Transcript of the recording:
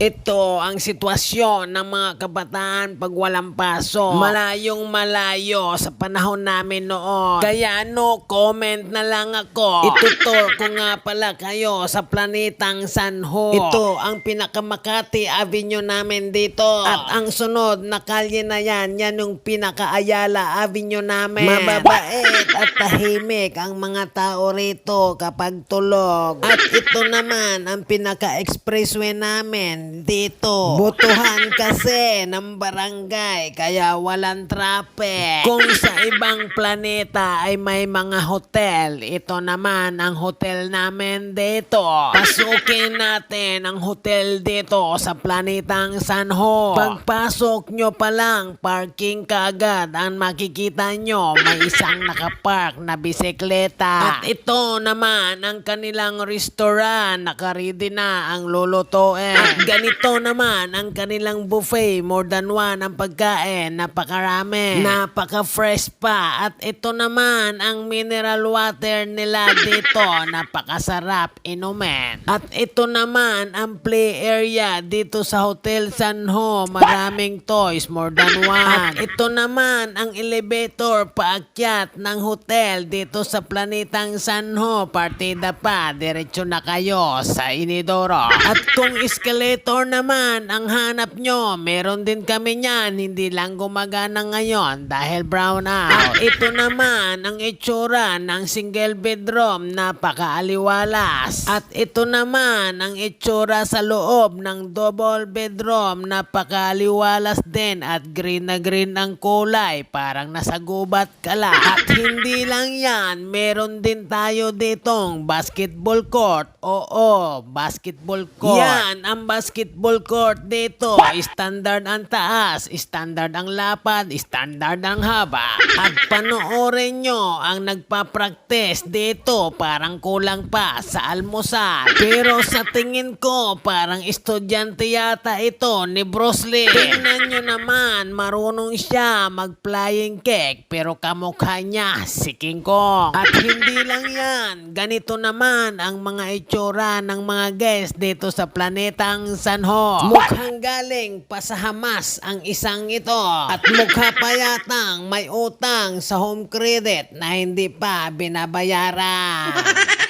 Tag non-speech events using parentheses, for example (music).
Ito ang sitwasyon ng mga kabataan pag walang pasok. Malayong malayo sa panahon namin noon. Kaya no comment na lang ako. Itutur ko nga pala kayo sa planetang Sanho. Ito ang pinakamakati avenue namin dito. At ang sunod na kalye na yan, yan yung pinaka-Ayala avenue namin. Mababait (laughs) at tahimik ang mga tao rito kapag tulog. At ito naman ang pinaka-expressway namin dito. Butuhan (laughs) kasi ng barangay kaya walang traffic. Kung sa ibang planeta ay may mga hotel, ito naman ang hotel namin dito. Pasukin natin ang hotel dito sa planetang Sanho. Pagpasok nyo pa lang, parking kaagad ang makikita nyo. May isang nakapark na bisikleta. At ito naman ang kanilang restaurant. Nakaredy na ang lulutuin. At ganito naman ang kanilang buffet. More than one ang pagkain. Napakarami. Napaka-fresh pa. At ito naman ang mineral water nila dito. Napakasarap inumin. At ito naman ang play area dito sa Hotel Sanho. Maraming toys. More than one. At ito naman ang elevator paakyat ng hotel dito sa planetang Sanho. Partida pa. Diretso na kayo sa Inidoro. At kung escalator naman ang hanap nyo, meron din kami niyan. Hindi lang gumagana ngayon dahil brown out. Ito naman ang itsura ng single bedroom. Napakaaliwalas. At ito naman ang itsura sa loob ng double bedroom. Napakaaliwalas din at green na green ang kulay. Parang nasa gubat ka lang. At hindi lang yan, meron din tayo ditong basketball court. Oo, basketball court. Yan, ang basketball court dito. Standard ang taas, standard ang lapad, standard ang haba. At panoorin nyo ang nagpa-practice dito. Parang kulang pa sa almusal. Pero sa tingin ko, parang estudyante yata ito ni Bruce Lee. Tingnan nyo naman, marunong siya mag-flying cake. Pero kamukha niya si King Kong. At hindi lang yan, ganito naman ang mga itsura ng mga guests dito sa planetang Sanho. Mukhang galing pa sa Hamas ang isang ito. At mukha pa yatang may utang sa home credit na hindi pa binabayaran. (laughs)